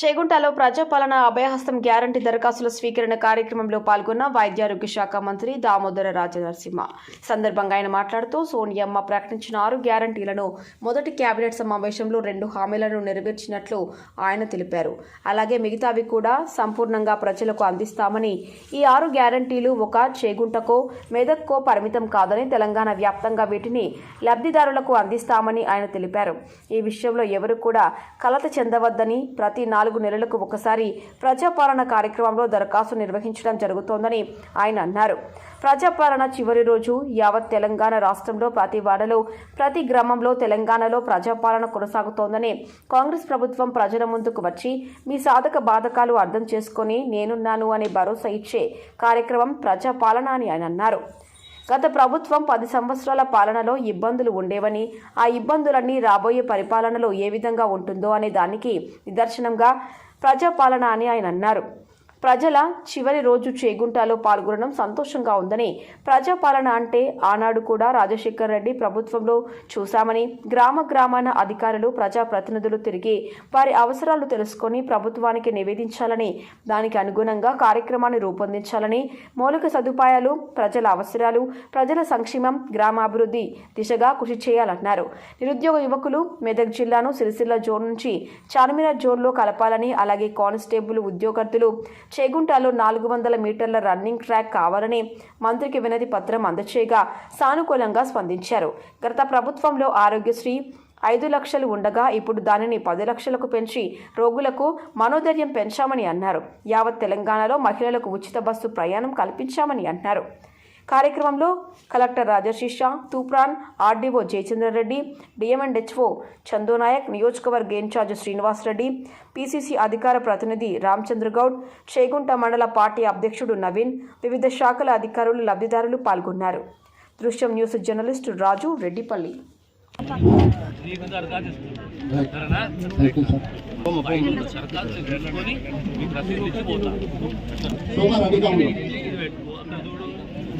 చేగుంటలో ప్రజాపాలన అభయహస్తం గ్యారంటీ దరఖాస్తుల స్వీకరణ కార్యక్రమంలో పాల్గొన్న వైద్యారోగ్య శాఖ మంత్రి దామోదర రాజనరసింహ. సందర్భంగా ఆయన మాట్లాడుతూ సోనియమ్మ ప్రకటించిన ఆరు గ్యారంటీలను. మొదటి కేబినెట్ సమావేశంలో రెండు హామీలను నెరవేర్చినట్లు ఆయన తెలిపారు. అలాగే మిగతావి కూడా సంపూర్ణంగా ప్రజలకు అందిస్తామని. ఈ ఆరు గ్యారంటీలు ఒక చేగుంటకో మెదక్కో పరిమితం కాదని తెలంగాణ వ్యాప్తంగా వీటిని లబ్ధిదారులకు అందిస్తామని ఆయన తెలిపారు. ఈ విషయంలో ఎవరు కూడా కలత చెందవద్దని ప్రతి నాలుగు నాలుగు నెలలకు ఒకసారి ప్రజాపాలన కార్యక్రమంలో దరఖాస్తు నిర్వహించడం జరుగుతోందని ఆయన అన్నారు. ప్రజాపాలన చివరి రోజు యావత్ తెలంగాణ రాష్ట్రంలో ప్రతి వాడలో ప్రతి గ్రామంలో తెలంగాణలో ప్రజాపాలన కొనసాగుతోందని కాంగ్రెస్ ప్రభుత్వం ప్రజల ముందుకు వచ్చి మీ సాధక బాధకాలు అర్థం చేసుకొని నేనున్నాను అనే భరోసా ఇచ్చే కార్యక్రమం ప్రజాపాలన అని ఆయన అన్నారు. గత ప్రభుత్వం పది సంవత్సరాల పాలనలో ఇబ్బందులు ఉండేవని ఆ ఇబ్బందులన్నీ రాబోయే పరిపాలనలో ఏ విధంగా ఉంటుందో అనే దానికి నిదర్శనంగా ప్రజాపాలన అని ఆయన అన్నారు. ప్రజల చివరి రోజు చేగుంటాలో పాల్గొనడం సంతోషంగా ఉందని ప్రజాపాలన అంటే ఆనాడు కూడా రాజశేఖర్ రెడ్డి ప్రభుత్వంలో చూశామని గ్రామ గ్రామాన అధికారులు ప్రజాప్రతినిధులు తిరిగి వారి అవసరాలు తెలుసుకొని ప్రభుత్వానికి నివేదించాలని దానికి అనుగుణంగా కార్యక్రమాన్ని రూపొందించాలని మౌలిక సదుపాయాలు ప్రజల అవసరాలు ప్రజల సంక్షేమం గ్రామాభివృద్ధి దిశగా కృషి చేయాలన్నారు. నిరుద్యోగ యువకులు మెదక్ జిల్లాను సిరిసిల్ల జోన్ నుంచి చార్మినార్ జోన్లో కలపాలని అలాగే కానిస్టేబుల్ ఉద్యోగస్తులు చేగుంటాలో నాలుగు వందల మీటర్ల రన్నింగ్ ట్రాక్ కావాలని మంత్రికి వినతి పత్రం అందచేయగా సానుకూలంగా స్పందించారు. గత ప్రభుత్వంలో ఆరోగ్యశ్రీ ఐదు లక్షలు ఉండగా ఇప్పుడు దానిని పది లక్షలకు పెంచి రోగులకు మనోధైర్యం పెంచామని అన్నారు. యావత్ తెలంగాణలో మహిళలకు ఉచిత బస్సు ప్రయాణం కల్పించామని అన్నారు. కార్యక్రమంలో collector Rajasisha Toopran RDO Jayachandra Reddy DMHO Chandonayak నియోజకవర్గ ఇన్ఛార్జ్ శ్రీనివాసరెడ్డి పీసీసీ అధికార ప్రతినిధి రామచంద్రగౌడ్ చేగుంట మండల పార్టీ అధ్యక్షుడు నవీన్ వివిధ శాఖల అధికారులు లబ్ధిదారులు పాల్గొన్నారు. దృశ్యం న్యూస్ జర్నలిస్టు రాజు రెడ్డిపల్లి. సోమవారం అధికారులు. ఇది